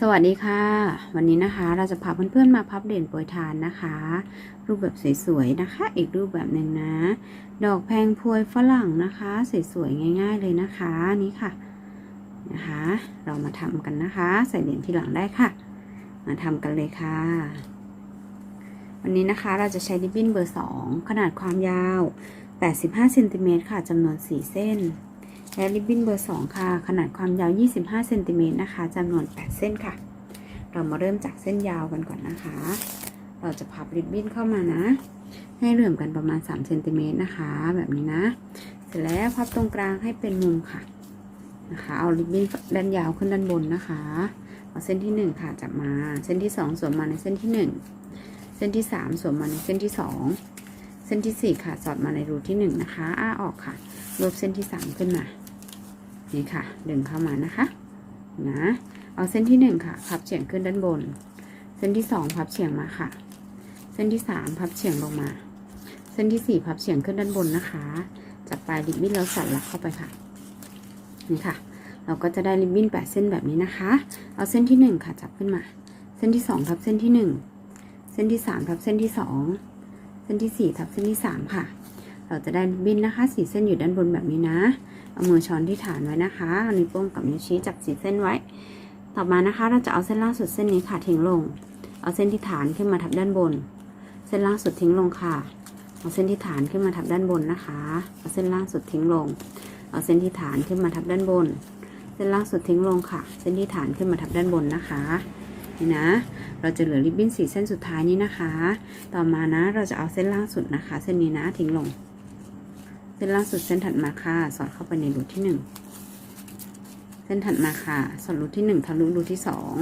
สวัสดีค่ะ วันนี้นะคะเราจะพาเพื่อนๆมาพับเหรียญโปรยทานนะคะ รูปแบบสวยๆนะคะ อีกรูปแบบหนึ่งนะ ดอกแพงพวยฝรั่งนะคะสวยๆง่าย ๆเลยนะคะนี่ค่ะนะคะ เรามาทำกันนะคะ ใส่เหรียญที่หลังได้ค่ะ มาทำกันเลยค่ะ วันนี้นะคะเราจะใช้ริบบิ้นเบอร์ 2 ขนาดความยาว 85เซนติเมตรค่ะจำนวน 4 เส้น และริบบิ้นเบอร์ 2 ค่ะ ขนาดความยาว 25เซนติเมตรนะคะจำนวน 8 เส้นค่ะ เรามาเริ่มจากเส้นยาวกันก่อนนะคะ เราจะพับริบบิ้นเข้ามานะ ให้เหลื่อมกันประมาณ3เซนติเมตรนะคะ แบบนี้นะ เสร็จแล้วพับตรงกลางให้เป็นมุมค่ะ นะคะ เอาริบบิ้นด้านยาวขึ้นด้านบนนะคะ เอาเส้นที่ 1 ค่ะจับมา เส้นที่ 2สวมมาในเส้นที่ 1 เส้นที่ 3สวมมาในเส้นที่ 2 เส้นที่ 4 ค่ะ สอดมาในรูที่ 1 นะคะ อ้าออกค่ะรวบเส้นที่ 3 ขึ้นมา นี่ค่ะ ดึงเข้ามานะคะนะเอาเส้นที่1ค่ะพับเฉียงขึ้นด้านบน เส้นที่2พับเฉียงมาค่ะ เส้นที่3พับเฉียงลงมา เส้นที่4พับเฉียงขึ้นด้านบนนะคะจับปลายริบบิ้นแล้วสอดหลักเข้าไปค่ะนี่ค่ะ เราก็จะได้ริบบิ้น8เส้นแบบนี้นะคะ เอาเส้นที่1ค่ะจับขึ้นมา เส้นที่2ทับเส้นที่1เส้นที่3ทับเส้นที่2เส้นที่4ทับเส้นที่3ค่ะ เราจะได้ริบบิ้นนะคะ4เส้นอยู่ด้านบนแบบนี้นะ เอามือช้อนที่ฐานไว้นะคะนิ้วโป้งกับนิ้วชี้จับ4เส้นไว้ ต่อมานะคะ เราจะเอาเส้นล่างสุดเส้นนี้ค่ะทิ้งลง เอาเส้นที่ฐานขึ้นมาทับด้านบน เส้นล่างสุดทิ้งลงค่ะเอาเส้นที่ฐานขึ้นมาทับด้านบนนะคะ เอาเส้นล่างสุดทิ้งลง เอาเส้นที่ฐานขึ้นมาทับด้านบน เส้นล่างสุดทิ้งลงค่ะ เส้นที่ฐานขึ้นมาทับด้านบนนะคะ นี่นะ เราจะเหลือริบบิ้นสี่เส้นสุดท้ายนี้นะคะ ต่อมานะ เราจะเอาเส้นล่างสุดนะคะ เส้นนี้นะทิ้งลง เส้นล่างสุดเส้นถัดมาค่ะ สอดเข้าไปในรูที่หนึ่งเส้นถัดมาค่ะ สอดรูที่หนึ่งทะลุรูที่สอง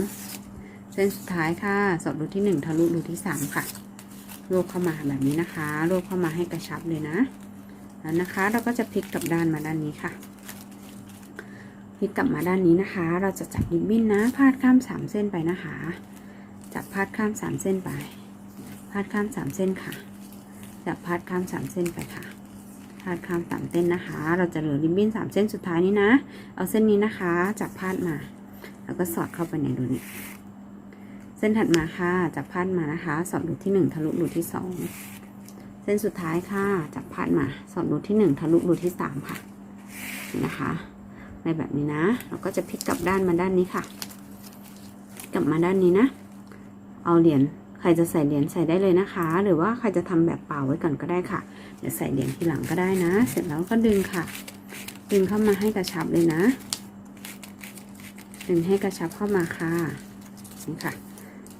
เส้นสุดท้ายค่ะ สอดรูที่หนึ่งทะลุรูที่สามค่ะรวบเข้ามาแบบนี้นะคะรวบเข้ามาให้กระชับเลยนะแล้วนะคะเราก็จะพลิกกลับด้านมาด้านนี้ค่ะพลิกกลับมาด้านนี้นะคะ เราจะจับริบบิ้นนะพาดข้ามสามเส้นไปนะคะ จับพาดข้ามสามเส้นไป พาดข้ามสามเส้นค่ะ จับพาดข้ามสามเส้นไปค่ะ พาดข้ามสามเส้นนะคะ เราจะเหลือริบบิ้นสามเส้นสุดท้ายนี้นะ เอาเส้นนี้นะคะ จับพาดมา แล้วก็สอดเข้าไปในรูนี้เส้นถัดมาค่ะ จับพาดมานะคะ สอดรูที่หนึ่งทะลุรูที่สองเส้นสุดท้ายค่ะ จับพาดมา สอดรูที่หนึ่งทะลุรูที่สามค่ะนะคะ ในแบบนี้นะ เราก็จะพลิกกลับด้านมาด้านนี้ค่ะ กลับมาด้านนี้นะ เอาเหรียญใครจะใส่เหรียญใส่ได้เลยนะคะ หรือว่าใครจะทำแบบเปล่าไว้ก่อนก็ได้ค่ะ เดี๋ยวใส่เหรียญทีหลังก็ได้นะ เสร็จแล้วก็ดึงค่ะ ดึงเข้ามาให้กระชับเลยนะ ดึงให้กระชับเข้ามาค่ะนี่ค่ะ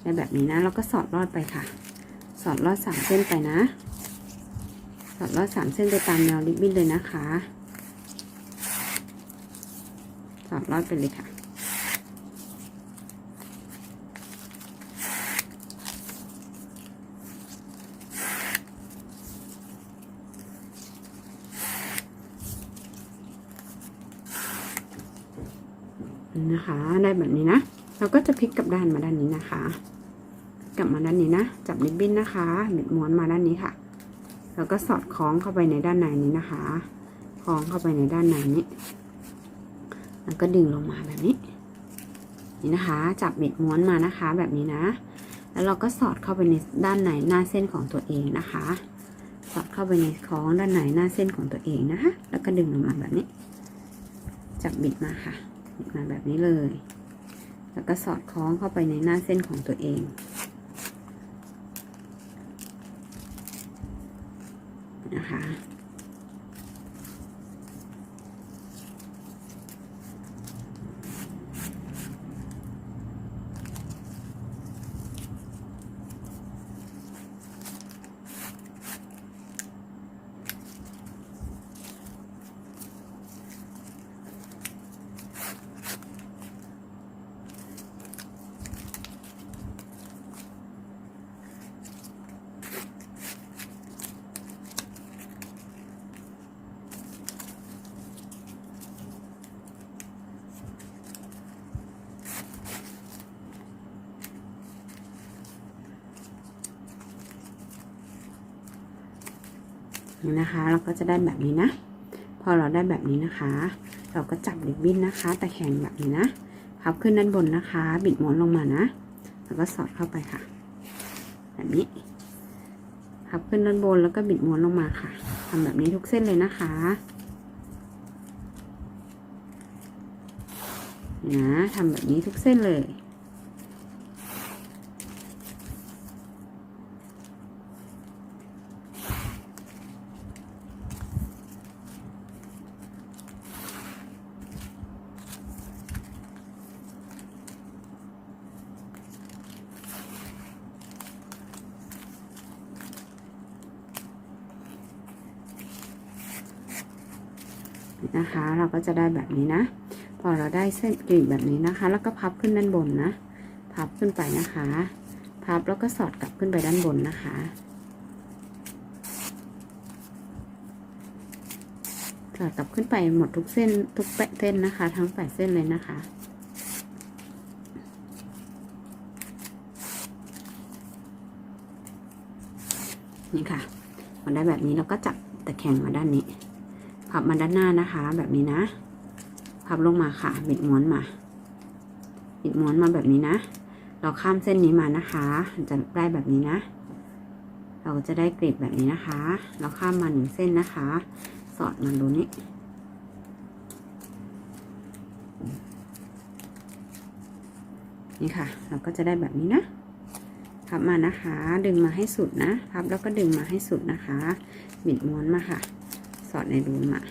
ในแบบนี้นะเราก็สอดรอดไปค่ะ สอดรอดสามเส้นไปนะ สอดรอดสามเส้นไปตามแนวริบบิ้นเลยนะคะ สอดรอดไปเลยค่ะ นะคะ ได้แบบนี้นะ เราก็จะพลิกกลับด้านมาด้านนี้นะคะ กลับมาด้านนี้นะ จับริบบิ้นนะคะบิดม้วนมาด้านนี้ค่ะ แล้วก็สอดคล้องเข้าไปในด้านในนี้นะคะ คล้องเข้าไปในด้านในนี้ แล้วก็ดึงลงมาแบบนี้ นี่นะคะ จับบิดม้วนมานะคะ แบบนี้นะ แล้วเราก็สอดเข้าไปในด้านในหน้าเส้นของตัวเองนะคะ สอดเข้าไปในคล้องด้านในหน้าเส้นของตัวเองนะคะ แล้วก็ดึงลงมาแบบนี้ จับบิดมาค่ะ มาแบบนี้เลย แล้วก็สอดคล้องเข้าไปในหน้าเส้นของตัวเองนะคะ นี่นะคะ เราก็จะได้แบบนี้นะ พอเราได้แบบนี้นะคะ เราก็จับริบบิ้นนะคะแต่แข็งแบบนี้นะพับขึ้นด้านบนนะคะ บิดม้วนลงมานะ แล้วก็สอดเข้าไปค่ะ แบบนี้พับขึ้นด้านบนแล้วก็บิดม้วนลงมาค่ะทำแบบนี้ทุกเส้นเลยนะคะนะทำแบบนี้ทุกเส้นเลย นะคะ เราก็จะได้แบบนี้นะ พอเราได้เส้นกรีบแบบนี้นะคะ แล้วก็พับขึ้นด้านบนนะ พับขึ้นไปนะคะ พับแล้วก็สอดกลับขึ้นไปด้านบนนะคะสอดกลับขึ้นไปหมดทุกเส้นทุกแปะเส้นนะคะ ทั้งแปดเส้นเลยนะคะนี่ค่ะมันได้แบบนี้เราก็จับตะแคงมาด้านนี้ พับมาด้านหน้านะคะ แบบนี้นะ พับลงมาค่ะ บิดม้วนมา บิดม้วนมาแบบนี้นะ เราข้ามเส้นนี้มานะคะ จะได้แบบนี้นะ เราจะได้กรีบแบบนี้นะคะ เราข้ามมาหนึ่งเส้นนะคะ สอดมาดูนี้นี่ค่ะ เราก็จะได้แบบนี้นะพับมานะคะ ดึงมาให้สุดนะ พับแล้วก็ดึงมาให้สุดนะคะ บิดม้วนมาค่ะ สอดในรูมอะ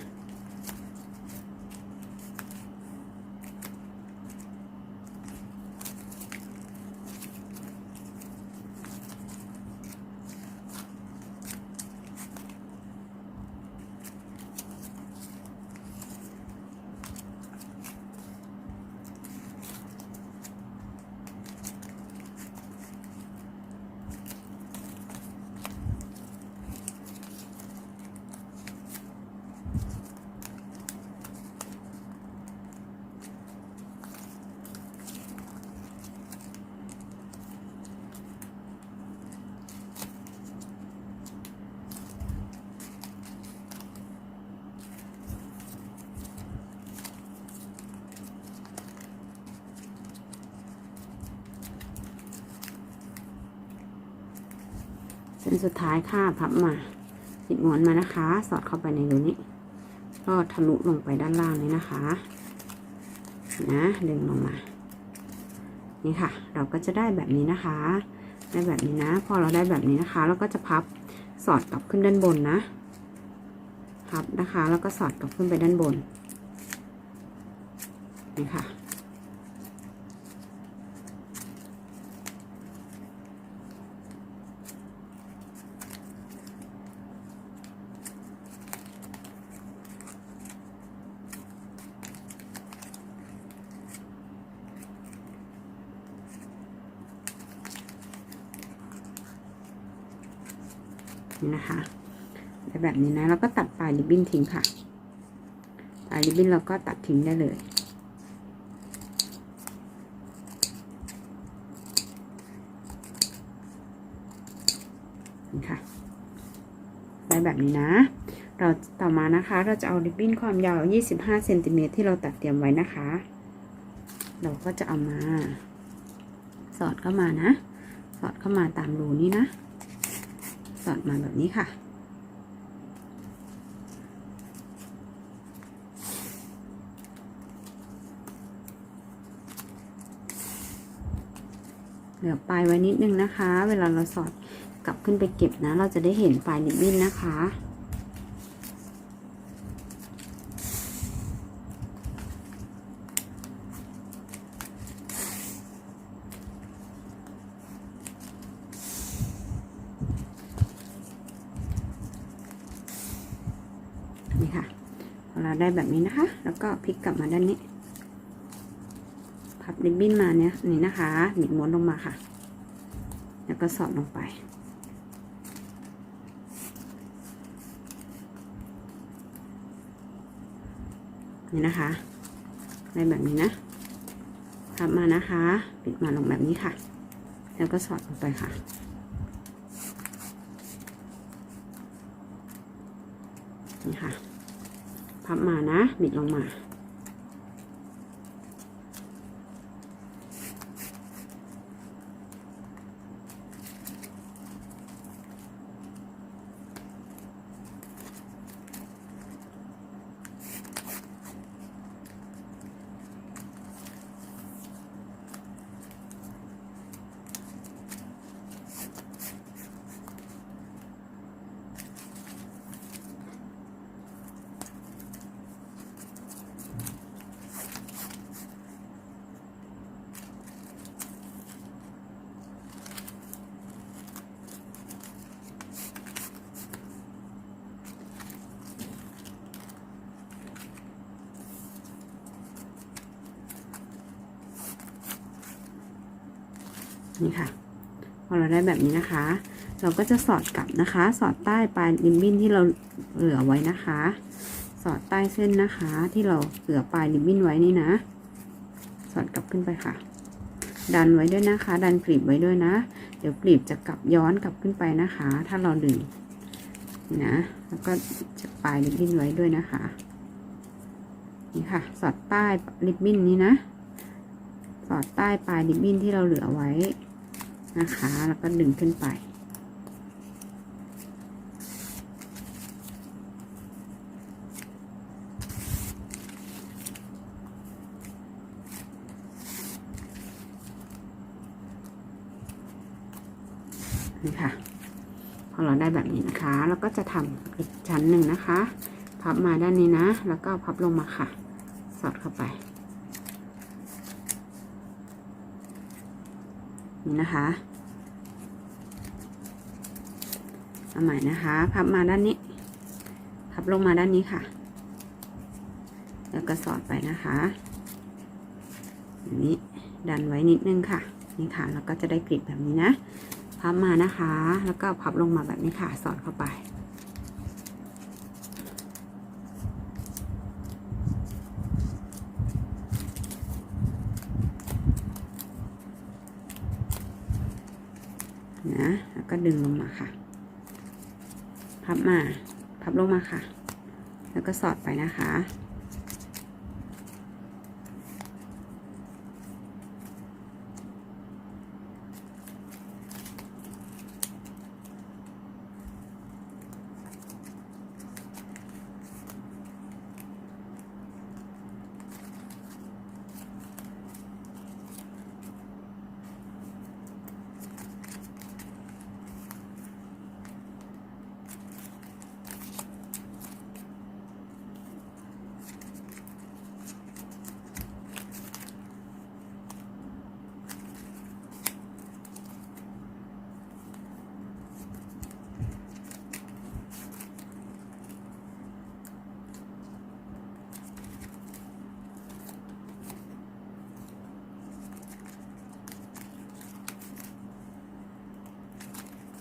เส้นสุดท้ายค่ะพับมาปิดม้วนมานะคะ สอดเข้าไปในรูนี้ ก็ทะลุลงไปด้านล่างนี้นะคะ นะดึงลงมา นี่ค่ะ เราก็จะได้แบบนี้นะคะ ได้แบบนี้นะ พอเราได้แบบนี้นะคะ เราก็จะพับสอดกลับขึ้นด้านบนนะ พับนะคะ แล้วก็สอดกลับขึ้นไปด้านบน นี่ค่ะ นี่นะคะได้แบบนี้นะแล้วก็ตัดปลายริบบิ้นทิ้งค่ะปลายริบบิ้นเราก็ตัดทิ้งได้เลยนี่ค่ะได้แบบนี้นะ เราต่อมานะคะเราจะเอาริบบิ้นความยาว 25เซนติเมตรที่เราตัดเตรียมไว้นะคะ เราก็จะเอามา สอดเข้ามานะ สอดเข้ามาตามรูนี้นะ สอดมาแบบนี้ค่ะ เหลือปลายไว้นิดนึงนะคะ เวลาเราสอดกลับขึ้นไปเก็บนะ เราจะได้เห็นปลายริบบิ้นนะคะ นี่ค่ะพอเรา ได้แบบนี้นะคะ แล้วก็พลิกกลับมาด้านนี้ พับริบบิ้นมาเนี่ยนี่นะคะบิดม้วนลงมาค่ะ แล้วก็สอดลงไป นี่นะคะได้แบบนี้นะพับมานะคะ ปิดมาลงแบบนี้ค่ะ แล้วก็สอดลงไปค่ะนี่ค่ะ พับมานะบิดลงมา นี่ค่ะ พอเราได้แบบนี้นะคะ เราก็จะสอดกลับนะคะ สอดใต้ปลายริบบิ้นที่เราเหลือไว้นะคะ สอดใต้เส้นนะคะ ที่เราเหลือปลายริบบิ้นไว้นี่นะ สอดกลับขึ้นไปค่ะ ดันไว้ด้วยนะคะ ดันกลีบไว้ด้วยนะ เดี๋ยวกลีบจะกลับย้อนกลับขึ้นไปนะคะ ถ้าเราดึงนะแล้วก็จะปลายริบบิ้นไว้ด้วยนะคะ นี่ค่ะ สอดใต้ริบบิ้นนี้นะ สอดใต้ปลายริบบิ้นที่เราเหลือไว้ นะคะ แล้วก็ดึงขึ้นไป นี่ค่ะ พอเราได้แบบนี้นะคะ เราก็จะทำอีกชั้นหนึ่งนะคะ พับมาด้านนี้นะ แล้วก็พับลงมาค่ะ สอดเข้าไป นะคะ เอาใหม่นะคะ พับมาด้านนี้ พับลงมาด้านนี้ค่ะ แล้วก็สอดไปนะคะแบบนี้ดันไว้นิดนึงค่ะนี่ค่ะแล้วก็จะได้กริบแบบนี้นะ พับมานะคะ แล้วก็พับลงมาแบบนี้ค่ะ สอดเข้าไป นะ แล้ว ก็ดึงลงมาค่ะ พับมา พับลงมาค่ะ แล้วก็สอดไปนะคะ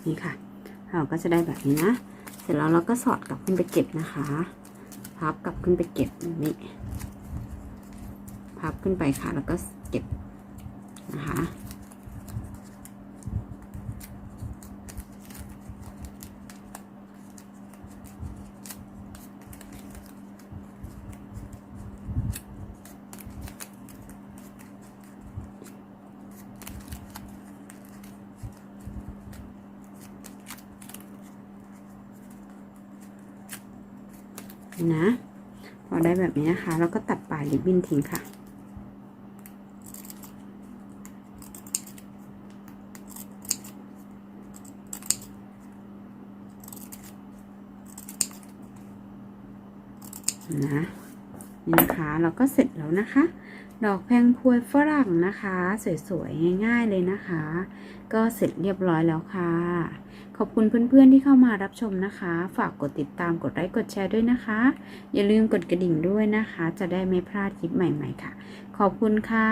นี่ค่ะเราก็จะได้แบบนี้นะ เสร็จแล้วเราก็สอดกลับขึ้นไปเก็บนะคะ พับกลับขึ้นไปเก็บแบบนี้ พับขึ้นไปค่ะ แล้วก็เก็บนะคะ นะ พอได้แบบนี้นะคะแล้วก็ตัดปลายริบบิ้นทิ้งค่ะนะ นี่นะคะ เราก็เสร็จแล้วนะคะ ดอกแพงพวยฝรั่งนะคะ สวยๆ ง่ายๆเลยนะคะ ก็เสร็จเรียบร้อยแล้วค่ะ ขอบคุณเพื่อนๆที่เข้ามารับชมนะคะ ฝากกดติดตามกดไลค์กดแชร์ด้วยนะคะ อย่าลืมกดกระดิ่งด้วยนะคะ จะได้ไม่พลาดคลิปใหม่ ๆ ค่ะ ขอบคุณค่ะ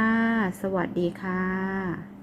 สวัสดีค่ะ